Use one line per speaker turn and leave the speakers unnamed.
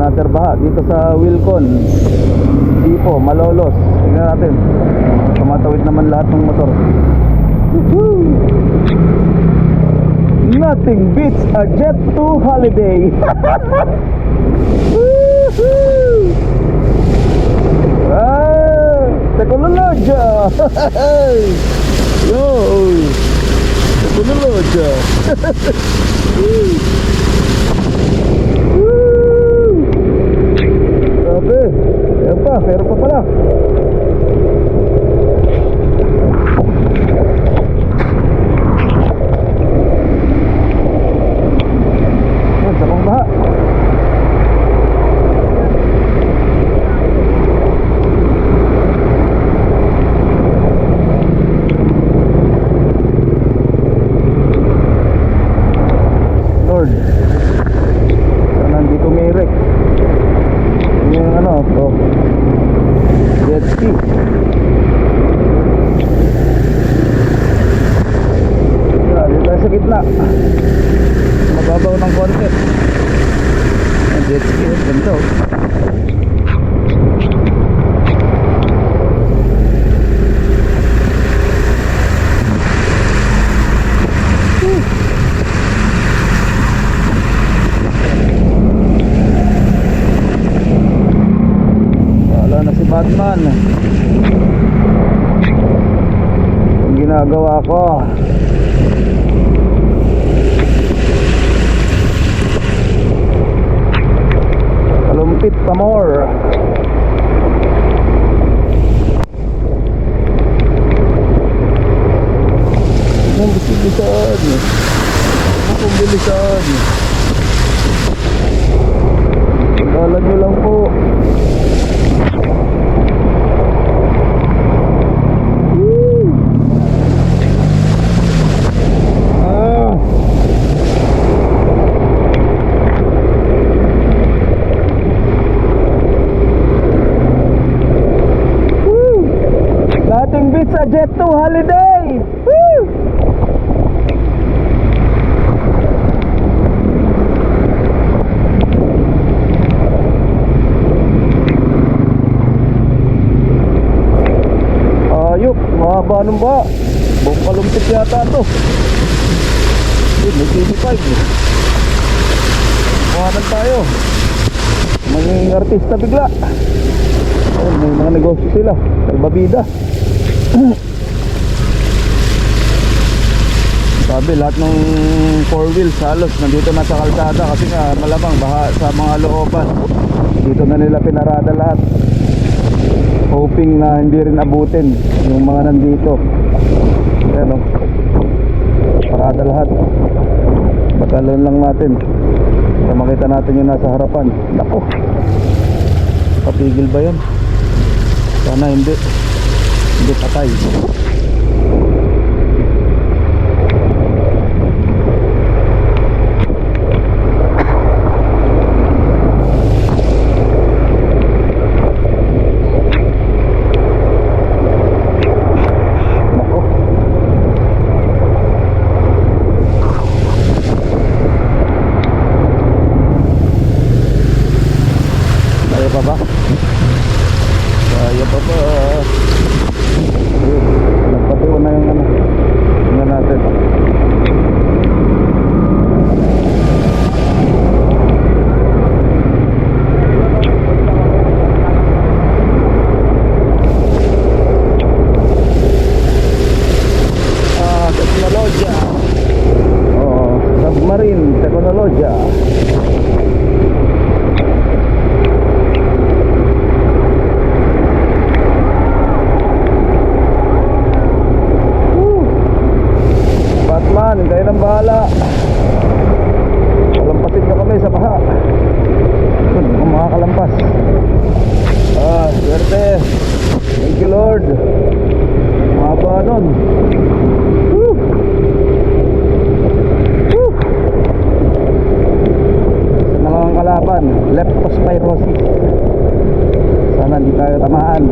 Another baha dito sa Wilcon. Tipo, Malolos. Tingnan natin. Tumatawid naman lahat ng motor. Nothing beats a Jet 2 holiday. Ah, teknolodya. Yo. Teknolodya. Woo! Grabe. Ayan pa, pero pa pala. Yan, sabang baha. Lord. Sana hindi tumirek. Yun Yung ano, to. Jet ski. Yeah, dito gitna. Mababaw ng konti. Ang jet ski, ganda oh. Batman. Ang ginagawa ko. Pa more. Ang bilisan. Ang bilisan. Kala nyo lang po. Woo! Ah. Woo! Beats a Jet 2 holiday! Woo! Ayok, mahaba nung ba? Buong kalumpit yata to. Yun, may TV5 eh. Kuhanan tayo. Maging artista bigla. Ayun, may mga negosyo sila. Salbabida. Sabi lahat ng four wheels halos nandito na sa kalsada kasi nga malamang baha sa mga looban. Dito na nila pinarada lahat. Hoping na hindi rin abutin yung mga nandito. Ayan o parada lahat. Batalan lang natin. Para makita natin yung nasa harapan. Nako papigil ba yan sana hindi hindi patay nako Kaya pa ba? Kaya pa ba? Ayun, nagpatuo na yung ano. Tingnan natin. Ah, teknologya. Oo, submarine teknologya. tamaan.